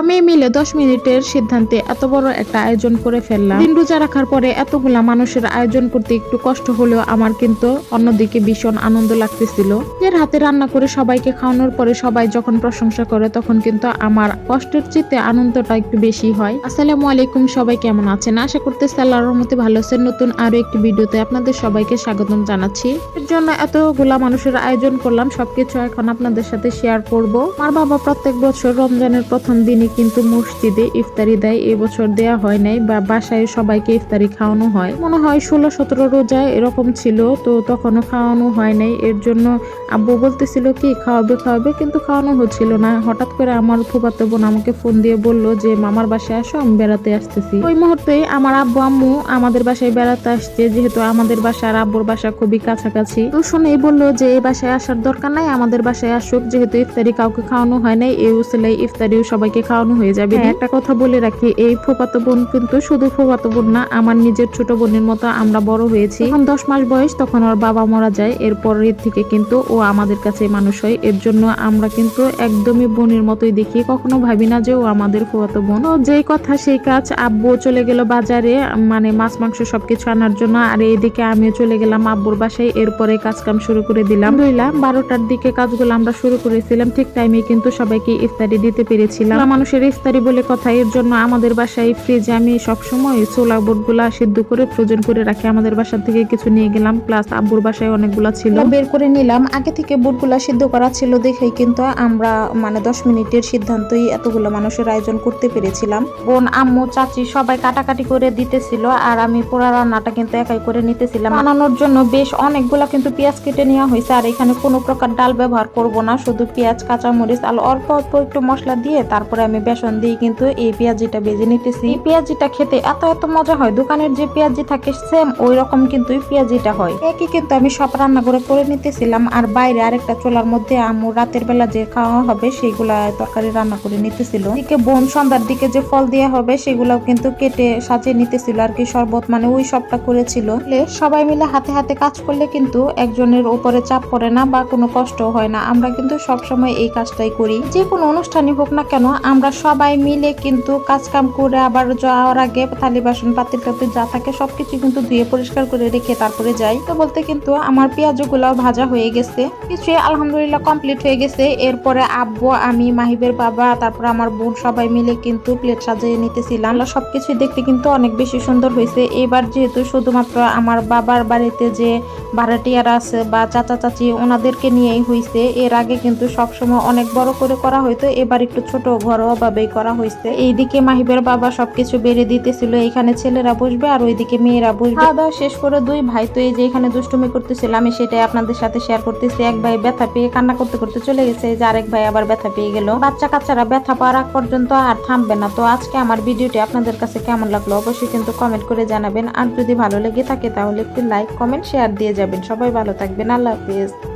আমি মিলে দশ মিনিটের সিদ্ধান্তে এত বড় একটা আয়োজন করে ফেললাম। দিন রোজা রাখার পরে এতগুলা মানুষের আয়োজন করতে একটু কষ্ট হলেও আমার কিন্তু অন্যদিকে ভীষণ আনন্দ লাগতেছিল। এর হাতে রান্না করে সবাইকে খাওয়ানোর পরে সবাই যখন প্রশংসা করে তখন কিন্তু আমার কষ্টের চিত্তে আনন্দটা একটু বেশি হয়। আসসালামু আলাইকুম, সবাই কেমন আছেন? আশা করতেছি আল্লাহর রহমতে ভালো আছেন। নতুন আরও একটি ভিডিওতে আপনাদের সবাইকে স্বাগতম জানাচ্ছি। এর জন্য এতগুলা মানুষের আয়োজন করলাম, সবকিছু এখন আপনাদের সাথে শেয়ার করব। আমার বাবা প্রত্যেক বছর রমজানের প্রথম দিনে কিন্তু মসজিদে ইফতারি দেয়। এই বছর দেয়া হয় নাই, বা বাসায় সবাইকে ইফতারি খাওয়ানো হয়। মনে হয় ষোলো সতেরো রোজা এরকম ছিল, তো তখনও খাওয়ানো হয় নাই। এর জন্য আব্বু বলতেছিল, কি, খাওয়াবে খাওয়াবে? কিন্তু খাওয়ানো হচ্ছিল না। হঠাৎ করে আমার ফুফাতো বোন আমাকে ফোন দিয়ে বলল যে, মামার বাসায় আসো, আমি বেড়াতে আসতেছি। ওই মুহূর্তে আমার আব্বু, আম্মু আমাদের বাসায় বেড়াতে আসছে, যেহেতু আমাদের বাসা আর আব্বুর বাসা খুবই কাছাকাছি। তো শুনেই বলল যে এই বাসায় আসার দরকার নাই, আমাদের বাসায় আসুক, যেহেতু ইফতারি কাউকে খাওয়ানো হয় নাই এই উসিলাই ইফতারিও সবাইকে খাওয়ানো হয়ে যাবে হ্যাঁ, একটা কথা বলে রাখি এই ফুফাতো বোন কিন্তু শুধু ফুফাতো বোন না আমার নিজের ছোট বোনের মতো আমরা বড় হয়েছি। যখন দশ মাস বয়স তখন ওর বাবা মারা যায়। এরপরের থেকে কিন্তু ও আমাদের কাছে মানুষ হয়। এর জন্য আমরা কিন্তু একদমই বোনের মতোই দেখি। কখনো ভাবি না যে ও আমাদের ফুফাতো বোন। তো যেই কথা সেই কাজ আব্বু চলে গেল বাজারে মানে মাছ মাংস সবকিছু আনার জন্য। আর এইদিকে আমিও চলে গেলাম আব্বুর বাসায়। এরপরে কাজ কাম শুরু করে দিলাম। দুইলা বারোটার দিকে কাজগুলো আমরা শুরু করেছিলাম। ঠিক টাইমে কিন্তু সবাইকে ইফতারি দিতে পেরেছিলাম। মানুষের ইফতারি বলে কথা, এর জন্য আমাদের বাসায় ফ্রিজে আমি সবসময় ছোলা বুটগুলা সিদ্ধ করে ফ্রোজেন করে রাখি। আমাদের বাসা থেকে কিছু নিয়ে গেলাম প্লাস আব্বুর বাসায় অনেকগুলা ছিল। বের করে নিলাম। আগে থেকে বুটগুলা সিদ্ধ করা ছিল দেখেই কিন্তু আমরা মানে দশ মিনিটের সিদ্ধান্তই এতগুলো মানুষের আয়োজন করতে পেরেছিলাম। বোন, আম্মু, চাচি সবাই কাটাকাটি করে দিতেছিল আর আমি পুরো রান্নাটা কিন্তু একাই করে নিতেছিলাম। বানানোর জন্য বেশ অনেকগুলা কিন্তু পেঁয়াজ কেটে নেওয়া হয়েছে আর এখানে কোনো প্রকার ডাল ব্যবহার করব না, শুধু পেঁয়াজ, কাঁচামরিচ আর অল্প অল্প একটু মশলা দিয়ে তারপরে আমি বেসন দিয়ে কিন্তু এই পেঁয়াজিটা বেজে নিতেছি। এই পেঁয়াজিটা খেতে এত এত মজা হয়, দোকানের যে পেঁয়াজি থাকে সেম ওই রকম কিন্তু পেঁয়াজিটা হয়। একই কিন্তু আমি সব রান্না করে করে নিতেছিলাম, আর বাইরে আরেকটা চোলার মধ্যে আম্মু রাতের বেলা যে খাওয়া হবে সেইগুলা তরকারি রান্না করে নিতেছিল। দিকে বোন সন্ধ্যার দিকে যে ফল দেওয়া হবে সেগুলাও কিন্তু কেটে সাজিয়ে নিতেছিল, আর কি শরবত মানে ওই সবটা করেছিল। সবাই মিলে হাতে হাতে কাজ করলে কিন্তু একজনের উপরে চাপ পড়ে না বা কোনো কষ্ট হয় না। আমরা কিন্তু সব সময় এই কাজটাই করি। যে কোনো অনুষ্ঠানই হোক না কেন আমরা সবাই মিলে কিন্তু কাজ কাম করে আবার যাওয়ার আগে থালি, বাসন পাতিল টাতিল যা থাকে সবকিছু কিন্তু ধুয়ে পরিষ্কার করে রেখে তারপরে যাই। তো বলতে কিন্তু আমার পেঁয়াজগুলাও ভাজা হয়ে গেছে। কিছু আলহামদুলিল্লাহ কমপ্লিট হয়ে গেছে। এরপরে আব্বু, আমি, মাহিবের বাবা, তারপর আমার বোন সবাই মিলে কিন্তু প্লেট সাজিয়ে নিতেছিলাম। সবকিছু দেখতে কিন্তু অনেক বেশি সুন্দর হয়েছে। এবার যেহেতু শুধুমাত্র আমার বাবার বাড়িতে যে ভাড়াটিয়ারা আছে বা চাচা, চাচি, ওনাদেরকে নিয়েই হয়েছে এর আগে কিন্তু সবসময় অনেক বড় করে করা হয়তো এবার একটু ছোট ঘরোয়া ভাবেই করা হয়েছে। এইদিকে মাহিবের বাবা সবকিছু বেড়ে দিতেছিল এখানে ছেলেরা বসবে আর ওইদিকে মেয়েরা বসবে। খাওয়া দাওয়া শেষ করে দুই ভাই তো এই যে এখানে দুষ্টুমি করতেছিল, আমি সেটাই আপনাদের সাথে শেয়ার করতেছি। এক ভাই ব্যথা পেয়ে কান্না করতে করতে চলে গেছে যে আরেক ভাই আবার ব্যথা পেয়ে গেল। বাচ্চা কাচ্চারা ব্যথা পাওয়ার আগ পর্যন্ত আর থামবে না। তো আজকে আমার ভিডিওটি আপনাদের কাছে কেমন লাগল অবশ্যই কিন্তু কমেন্ট করে জানাবেন। আর যদি ভালো লেগে থাকে তাহলে একটি লাইক কমেন্ট শেয়ার দিয়ে যাবেন। সবাই ভালো থাকবেন। আল্লাহ হাফিজ।